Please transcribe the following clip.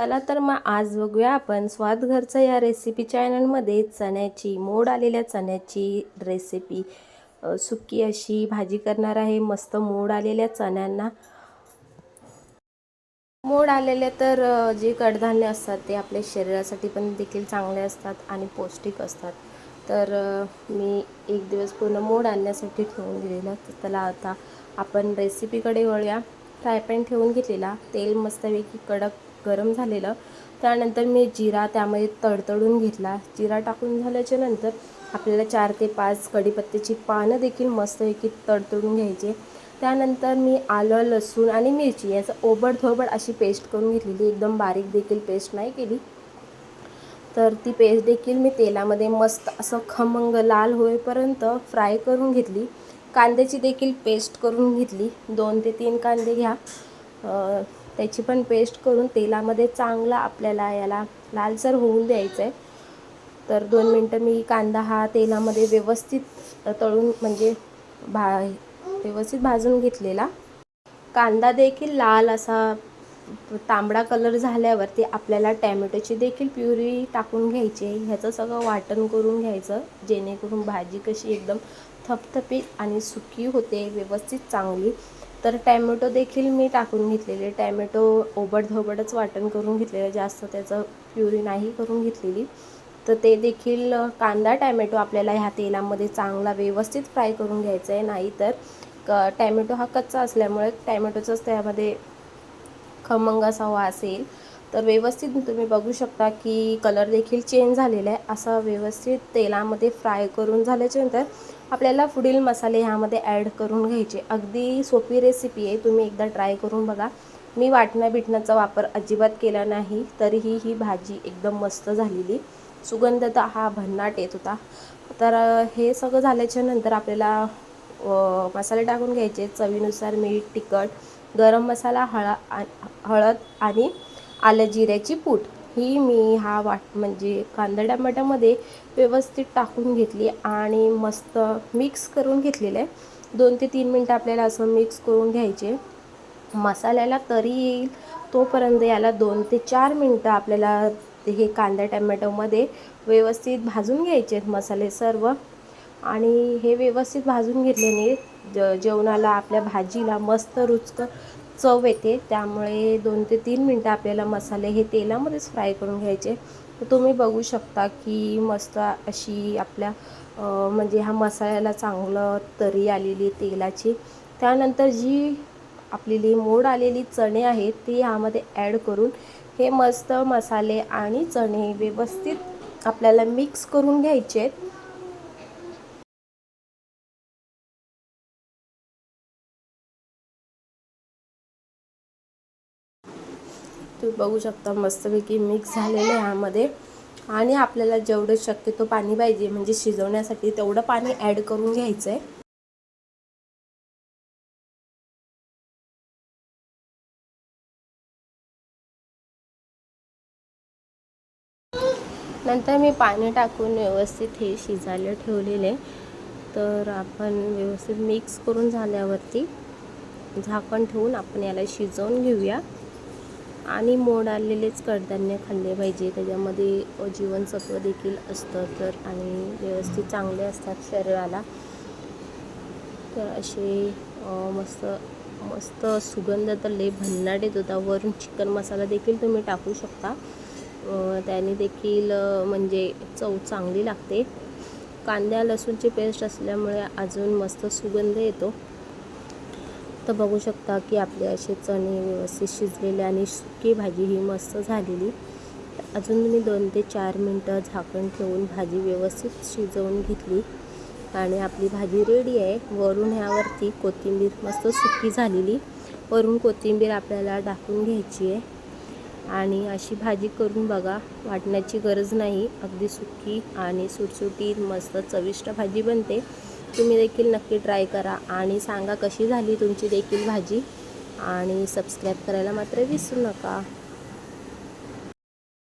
चला तर मग आज बघूया आपण स्वाद घरचं या रेसिपी चॅनलमध्ये चण्याची मोड आलेल्या चण्याची रेसिपी सुकी अशी भाजी करणार आहे मस्त मोड आलेल्या चण्यांना. मोड आलेले तर जे कडधान्य असतात ते आपल्या शरीरासाठी पण देखील चांगले असतात आणि पौष्टिक असतात. तर मी एक दिवस पूर्ण मोड आणण्यासाठी ठेवून दिलेला. तर त्याला आता आपण रेसिपीकडे वळूया. फ्राय पॅन ठेवून घेतलेला. तेल मस्तपैकी कडक गरम झालेलं. त्यानंतर मी जिरा त्यामध्ये तडतडून घेतला. जिरा टाकून झाल्याच्यानंतर आपल्याला चार ते पाच कढीपत्त्याची पानं देखील मस्तपैकी तडतडून घ्यायचे. त्यानंतर मी आलं लसूण आणि मिरची याचं ओबडधोबड अशी पेस्ट करून घेतलेली. एकदम बारीक देखील पेस्ट नाही केली. तर ती पेस्ट देखील मी तेलामध्ये मस्त असं खमंग लाल होईपर्यंत फ्राय करून घेतली. कांद्याची देखील पेस्ट करून घेतली. दोन ते तीन कांदे घ्या. त्याची पण पेस्ट करून तेलामध्ये चांगला आपल्याला याला लालसर होऊन द्यायचं आहे तर दोन मिनटं मी कांदा हा तेलामध्ये व्यवस्थित तळून म्हणजे भा व्यवस्थित भाजून घेतलेला. कांदा देखील लाल असा तांबडा कलर झाल्यावरती आपल्याला टॅमॅटोची देखील प्युरी टाकून घ्यायची आहे. ह्याचं सगळं वाटण करून घ्यायचं जेणेकरून भाजी कशी एकदम थपथपीत आणि सुकी होते व्यवस्थित चांगली. तर टॅमॅटो देखील मी टाकून घेतलेले. टॅमॅटो ओबडधोबडच वाटण करून घेतलेलं जास्त त्याचं प्युरी नाही करून घेतलेली. तर ते देखील कांदा टॅमॅटो आपल्याला ह्या तेलामध्ये चांगला व्यवस्थित फ्राय करून घ्यायचा आहे. नाही तर क टॅमॅटो हा कच्चा असल्यामुळे टॅमॅटोचाच त्यामध्ये खमंग असा वास येईल. तर व्यवस्थित तुम्ही बघू शकता की कलर देखील चेंज झालेला आहे. असा व्यवस्थित तेलामध्ये फ्राय करून झाल्याच्यानंतर आपल्याला पुढील मसाले ह्यामध्ये ॲड करून घ्यायचे. अगदी सोपी रेसिपी आहे. तुम्ही एकदा ट्राय करून बघा. मी वाटणं बिटण्याचा वापर अजिबात केला नाही तरीही ही भाजी एकदम मस्त झालेली. सुगंध तर हा भन्नाट येत होता. तर हे सगळं झाल्याच्यानंतर आपल्याला मसाले टाकून घ्यायचे. चवीनुसार मीठ तिखट गरम मसाला हळा आणि हळद आणि आलं जिऱ्याची पूड. ही मी हा वाट म्हणजे कांदा टमाट्यामध्ये व्यवस्थित टाकून घेतली आणि मस्त मिक्स करून घेतलेलं आहे. दोन ते तीन मिनटं आपल्याला असं मिक्स करून घ्यायचे. मसाल्याला तरी येईल तोपर्यंत याला दोन ते चार मिनटं आपल्याला हे कांदा टमॅटोमध्ये व्यवस्थित भाजून घ्यायचे आहेत मसाले सर्व. आणि हे व्यवस्थित भाजून घेतल्याने ज जेवणाला आपल्या भाजीला मस्त रुचकर चव येते. त्यामुळे दोन ते तीन मिनटं आपल्याला मसाले हे तेलामध्येच फ्राय करून घ्यायचे. तर तुम्ही बघू शकता की मस्त अशी आपल्या म्हणजे ह्या मसाल्याला चांगलं तरी आलेली तेलाची. त्यानंतर जी आपलेली मोड आलेली चणे आहेत ती ह्यामध्ये ॲड करून हे मस्त मसाले आणि चणे व्यवस्थित आपल्याला मिक्स करून घ्यायचे आहेत. तुम्ही बघू शकता मस्तपैकी मिक्स झालेलं आहे ह्यामध्ये. आणि आपल्याला जेवढं शक्यतो पाणी पाहिजे म्हणजे शिजवण्यासाठी तेवढं पाणी ॲड करून घ्यायचं आहे नंतर मी पाणी टाकून व्यवस्थित हे शिजायला ठेवलेले. तर आपण व्यवस्थित मिक्स करून झाल्यावरती झाकण ठेवून आपण याला शिजवून घेऊया. आणि मोड आलेलेच कडधान्य खाल्ले पाहिजे. त्याच्यामध्ये जीवनसत्व देखील असतं तर आणि व्यवस्थित चांगले असतात शरीराला. तर असे मस्त मस्त सुगंध तर लई भन्नाट येत होता. वरून चिकन मसाला देखील तुम्ही टाकू शकता. त्याने देखील म्हणजे चव चांगली लागते. कांद्या लसूणची पेस्ट असल्यामुळे अजून मस्त सुगंध येतो. तर बघू शकता की आपले असे चणे व्यवस्थित शिजलेले आणि सुकी भाजी ही मस्त झालेली. अजून मी दोन ते चार मिनटं झाकण ठेवून भाजी व्यवस्थित शिजवून घेतली. आणि आपली भाजी रेडी आहे. वरून ह्यावरती कोथिंबीर मस्त सुकी झालेली. वरून कोथिंबीर आपल्याला टाकून घ्यायची आहे. आणि अशी भाजी करून बघा. वाटण्याची गरज नाही. अगदी सुकी आणि सुटसुटीत मस्त चविष्ट भाजी बनते. तुम्ही देखील नक्की ट्राय करा आणि सांगा कशी झाली तुमची देखील भाजी. आणि सबस्क्राईब करायला मात्र विसरू नका.